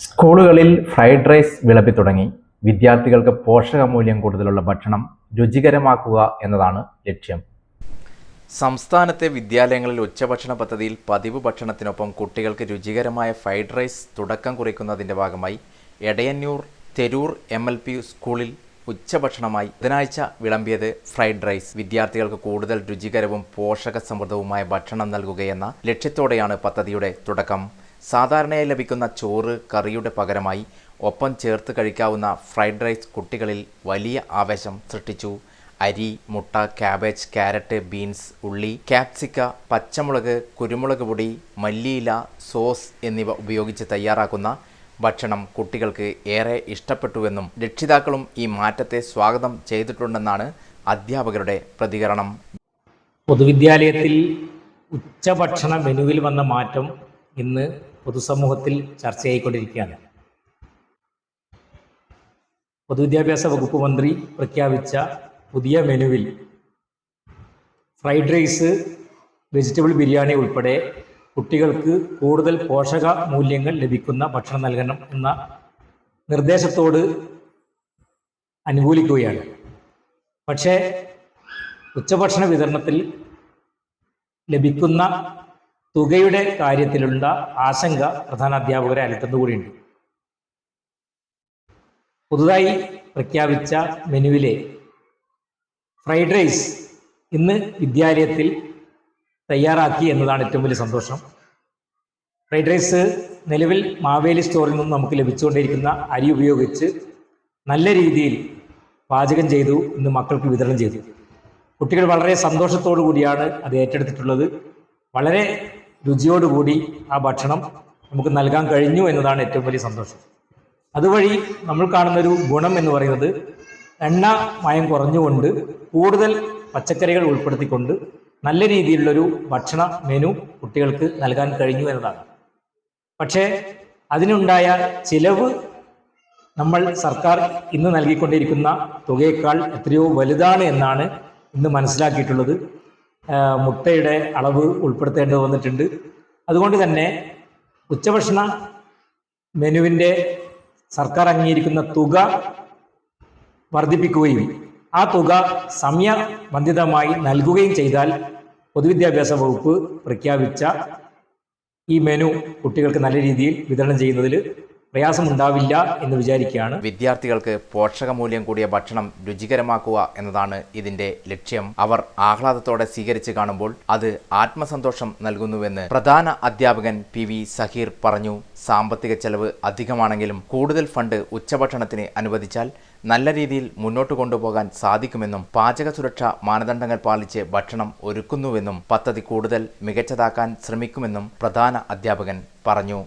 സ്കൂളുകളിൽ fried rice വിളമ്പി തുടങ്ങി. വിദ്യാർത്ഥികൾക്ക് പോഷകമൂല്യം കൂടുതലുള്ള ഭക്ഷണം രുചികരമാക്കുക എന്നതാണ് ലക്ഷ്യം. സംസ്ഥാനത്തെ വിദ്യാലയങ്ങളിൽ ഉച്ചഭക്ഷണ പദ്ധതിയിൽ പതിവ് ഭക്ഷണത്തിനൊപ്പം കുട്ടികൾക്ക് രുചികരമായ ഫ്രൈഡ് റൈസ് തുടക്കം കുറിക്കുന്നതിന്റെ ഭാഗമായി Edayannur Theroor M L P സ്കൂളിൽ ഉച്ചഭക്ഷണമായി ബുധനാഴ്ച വിളമ്പിയത് ഫ്രൈഡ് റൈസ്. വിദ്യാർത്ഥികൾക്ക് കൂടുതൽ രുചികരവും പോഷക സമൃദ്ധവുമായ ഭക്ഷണം നൽകുകയെന്ന ലക്ഷ്യത്തോടെയാണ് പദ്ധതിയുടെ തുടക്കം. സാധാരണയായി ലഭിക്കുന്ന ചോറ് കറിയുടെ പകരമായി ഒപ്പം ചേർത്ത് കഴിക്കാവുന്ന ഫ്രൈഡ് റൈസ് കുട്ടികളിൽ വലിയ ആവേശം സൃഷ്ടിച്ചു. അരി മുട്ട ക്യാബേജ് ക്യാരറ്റ് ബീൻസ് ഉള്ളി കാപ്സിക്ക പച്ചമുളക് കുരുമുളക് പൊടി മല്ലിയില സോസ് എന്നിവ ഉപയോഗിച്ച് തയ്യാറാക്കുന്ന ഭക്ഷണം കുട്ടികൾക്ക് ഏറെ ഇഷ്ടപ്പെട്ടുവെന്നും രക്ഷിതാക്കളും ഈ മാറ്റത്തെ സ്വാഗതം ചെയ്തിട്ടുണ്ടെന്നാണ് അധ്യാപകരുടെ പ്രതികരണം. പൊതുവിദ്യാലയത്തിൽ ഉച്ചഭക്ഷണ മെനുവിൽ വന്ന മാറ്റം ഇന്ന് പൊതുസമൂഹത്തിൽ ചർച്ചയായിക്കൊണ്ടിരിക്കുകയാണ്. പൊതുവിദ്യാഭ്യാസ വകുപ്പ് മന്ത്രി പ്രഖ്യാപിച്ച പുതിയ മെനുവിൽ ഫ്രൈഡ് റൈസ് വെജിറ്റബിൾ ബിരിയാണി ഉൾപ്പെടെ കുട്ടികൾക്ക് കൂടുതൽ പോഷക മൂല്യങ്ങൾ ലഭിക്കുന്ന ഭക്ഷണം നൽകണം എന്ന നിർദ്ദേശത്തോട് അനുകൂലിക്കുകയാണ്. പക്ഷേ ഉച്ചഭക്ഷണ വിതരണത്തിൽ ലഭിക്കുന്ന തുകയുടെ കാര്യത്തിലുള്ള ആശങ്ക പ്രധാന അധ്യാപകരെ അലട്ടുന്നുകൂടിയുണ്ട് പുതുതായി പ്രഖ്യാപിച്ച മെനുവിലെ ഫ്രൈഡ് റൈസ് ഇന്ന് വിദ്യാലയത്തിൽ തയ്യാറാക്കി എന്നതാണ് ഏറ്റവും വലിയ സന്തോഷം. ഫ്രൈഡ് റൈസ് നിലവിൽ മാവേലി സ്റ്റോറിൽ നിന്നും നമുക്ക് ലഭിച്ചുകൊണ്ടിരിക്കുന്ന അരി ഉപയോഗിച്ച് നല്ല രീതിയിൽ പാചകം ചെയ്തു ഇന്ന് മക്കൾക്ക് വിതരണം ചെയ്തു. കുട്ടികൾ വളരെ സന്തോഷത്തോടു കൂടിയാണ് അത് ഏറ്റെടുത്തിട്ടുള്ളത്. വളരെ രുചിയോടുകൂടി ആ ഭക്ഷണം നമുക്ക് നൽകാൻ കഴിഞ്ഞു എന്നതാണ് ഏറ്റവും വലിയ സന്തോഷം. അതുവഴി നമ്മൾ കാണുന്നൊരു ഗുണം എന്ന് പറയുന്നത് എണ്ണ മയം കുറഞ്ഞുകൊണ്ട് കൂടുതൽ പച്ചക്കറികൾ ഉൾപ്പെടുത്തിക്കൊണ്ട് നല്ല രീതിയിലുള്ളൊരു ഭക്ഷണ മെനു കുട്ടികൾക്ക് നൽകാൻ കഴിഞ്ഞു എന്നതാണ്. പക്ഷേ അതിനുണ്ടായ ചിലവ് നമ്മൾ സർക്കാർ ഇന്ന് നൽകിക്കൊണ്ടിരിക്കുന്ന തുകയേക്കാൾ എത്രയോ വലുതാണ് എന്നാണ് ഇന്ന് മനസ്സിലാക്കിയിട്ടുള്ളത്. മുട്ടയുടെ അളവ് ഉൾപ്പെടുത്തേണ്ടത് വന്നിട്ടുണ്ട്. അതുകൊണ്ട് തന്നെ ഉച്ചഭക്ഷണ മെനുവിന്റെ സർക്കാർ അംഗീകരിക്കുന്ന തുക വർദ്ധിപ്പിക്കുകയും ആ തുക സമയബന്ധിതമായി നൽകുകയും ചെയ്താൽ പൊതുവിദ്യാഭ്യാസ വകുപ്പ് പ്രഖ്യാപിച്ച ഈ മെനു കുട്ടികൾക്ക് നല്ല രീതിയിൽ വിതരണം ചെയ്യുന്നതിൽ പ്രയാസമുണ്ടാവില്ല എന്ന് വിചാരിക്കുകയാണ്. വിദ്യാർത്ഥികൾക്ക് പോഷകമൂല്യം കൂടിയ ഭക്ഷണം രുചികരമാക്കുക എന്നതാണ് ഇതിന്റെ ലക്ഷ്യം. അവർ ആഹ്ലാദത്തോടെ സ്വീകരിച്ച് കാണുമ്പോൾ അത് ആത്മസന്തോഷം നൽകുന്നുവെന്ന് പ്രധാന അധ്യാപകൻ പി വി സഹീർ പറഞ്ഞു. സാമ്പത്തിക ചെലവ് അധികമാണെങ്കിലും കൂടുതൽ ഫണ്ട് ഉച്ചഭക്ഷണത്തിന് അനുവദിച്ചാൽ നല്ല രീതിയിൽ മുന്നോട്ട് കൊണ്ടുപോകാൻ സാധിക്കുമെന്നും പാചക സുരക്ഷാ മാനദണ്ഡങ്ങൾ പാലിച്ച് ഭക്ഷണം ഒരുക്കുന്നുവെന്നും പദ്ധതി കൂടുതൽ മികച്ചതാക്കാൻ ശ്രമിക്കുമെന്നും പ്രധാന അധ്യാപകൻ പറഞ്ഞു.